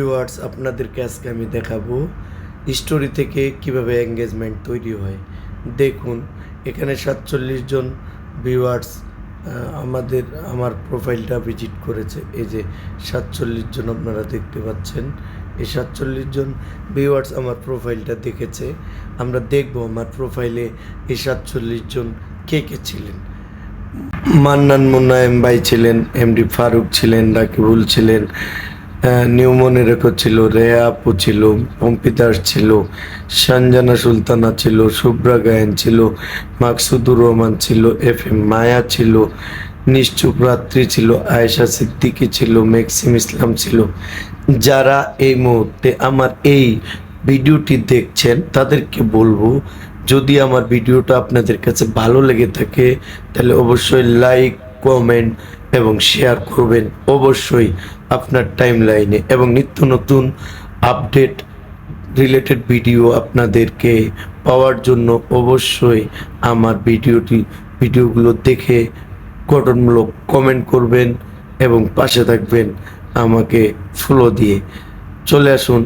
Viewers আপনাদেরকে আজকে আমি দেখাবো স্টোরি থেকে কীভাবে এঙ্গেজমেন্ট তৈরি হয়। দেখুন, এখানে সাতচল্লিশ জন ভিউয়ার্স আমাদের, আমার প্রোফাইলটা ভিজিট করেছে। এই যে সাতচল্লিশ জন আপনারা দেখতে পাচ্ছেন। এই সাতচল্লিশ জন ভিউয়ার্স আমার প্রোফাইলটা দেখেছে। আমরা দেখব আমার প্রোফাইলে এই সাতচল্লিশ জন কে কে ছিলেন। মান্নান মুন্নায়েম ভাই ছিলেন এমডি ফারুক ছিলেন, রাকিবুল ছিলেন আহ, নিউমনে রেখো ছিল রেয়া আপু ছিল পম্পিতার ছিল সঞ্জনা সুলতানা ছিল শুভ্রা গায়েন ছিল মাকসুদুর রহমান ছিল এফ এম মায়া ছিল নিশ্চুপ রাত্রি ছিল আয়েশা সিদ্দিকি ছিল মেক্সিম ইসলাম ছিল। যারা এই মুহূর্তে আমার এই ভিডিওটি দেখছেন তাদেরকে বলব যদি আমার ভিডিওটা আপনাদের কাছে ভালো লেগে থাকে তাহলে অবশ্যই লাইক কমেন্ট এবং শেয়ার করবেন। অবশ্যই আপনার টাইম লাইনে এবং নিত্য নতুন আপডেট রিলেটেড ভিডিও আপনাদেরকে পাওয়ার জন্য অবশ্যই আমার ভিডিওটি, ভিডিওগুলো দেখে গঠনমূলক কমেন্ট করবেন এবং পাশে থাকবেন আমাকে ফলো দিয়ে। চলে আসুন।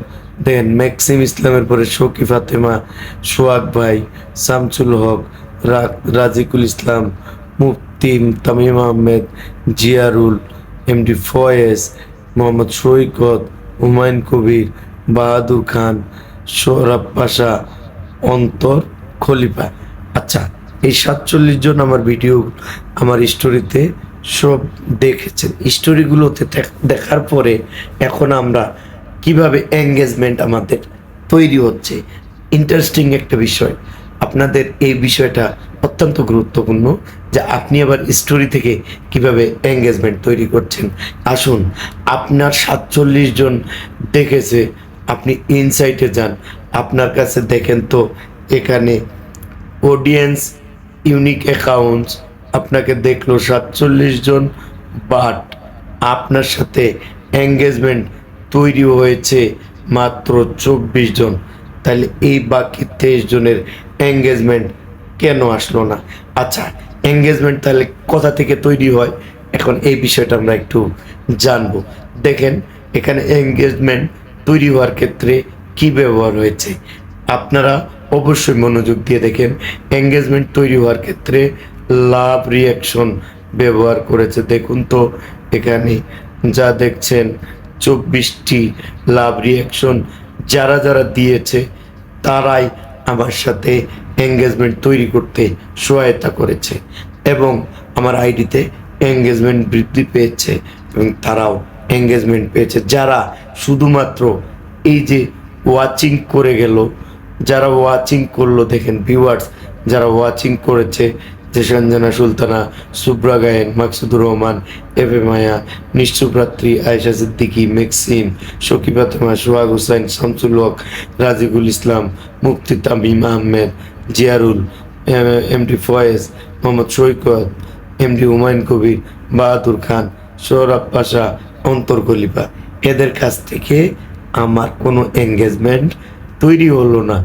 দেন ম্যাক্সিম ইসলামের পরে শকি ফাতেমা সোহাগ ভাই, শামসুল হক রাজিকুল ইসলাম, মুফতি, তামিম আহমেদ, জিয়ারুল এমডি ফয়েজ মোহাম্মদ সৈকত, হুমায়ুন কবির, বাহাদুর খান, সোহরাব পাশা, অন্তর খলিফা। আচ্ছা এই সাতচল্লিশ জন আমার ভিডিও, আমার স্টোরিতে সব দেখেছেন। স্টোরিগুলোতে দেখ- দেখার পরে এখন আমরা কীভাবে এঙ্গেজমেন্ট আমাদের তৈরি হচ্ছে। ইন্টারেস্টিং একটা বিষয়। আপনাদের এই বিষয়টা অত্যন্ত গুরুত্বপূর্ণ যে আপনি আবার স্টোরি থেকে কীভাবে এঙ্গেজমেন্ট তৈরি করছেন। আসুন, আপনার সাতচল্লিশ জন দেখেছে, আপনি ইনসাইটে যান। আপনার কাছে দেখেন তো, এখানে অডিয়েন্স ইউনিক অ্যাকাউন্টস আপনাকে দেখল সাতচল্লিশ জন বাট আপনার সাথে এঙ্গেজমেন্ট তৈরি হয়েছে মাত্র চব্বিশ জন। তাহলে এই বাকি তেইশ জনের এঙ্গেজমেন্ট কেন আসলো না? আচ্ছা এঙ্গেজমেন্ট তাহলে কোথা থেকে তৈরি হয়? এখন এই বিষয়টা আমরা একটু জানব। দেখেন, এখানে এঙ্গেজমেন্ট তৈরি হওয়ার ক্ষেত্রে কি ব্যবহার হয়েছে? আপনারা অবশ্যই মনোযোগ দিয়ে দেখেন এঙ্গেজমেন্ট তৈরি হওয়ার ক্ষেত্রে লাভ রিয়াকশন ব্যবহার করেছে। দেখুন তো, এখানে যা দেখছেন, চব্বিশটি লাভ রিয়াকশন যারা যারা দিয়েছে, তারাই আমার সাথে এঙ্গেজমেন্ট তৈরি করতে সহায়তা করেছে এবং আমার আইডিতে এঙ্গেজমেন্ট বৃদ্ধি পেয়েছে এবং তারাও এঙ্গেজমেন্ট পেয়েছে। যারা শুধুমাত্র এই যে ওয়াচিং করে গেল, যারা ওয়াচিং করল, দেখেন ভিউয়ার্স যারা ওয়াচিং করেছে, যে Sanjana Sultana, Subra Gayen, Maksudur Rahman, F A Maya Nishchup Ratri Ayesha Siddiqui, Maxim Shoki Fatema Sohag Hussain Shamsul Haque, Rajikul Islam, Mufti Tamim Ahmed Jiarul MD Foyez, Mohammad Saikat, MD Humayun Kabir, Bahadur Khan Sourav Pasha, Antar Khalifa. এদের কাছ থেকে আমার কোনো engagement তৈরি হলো না।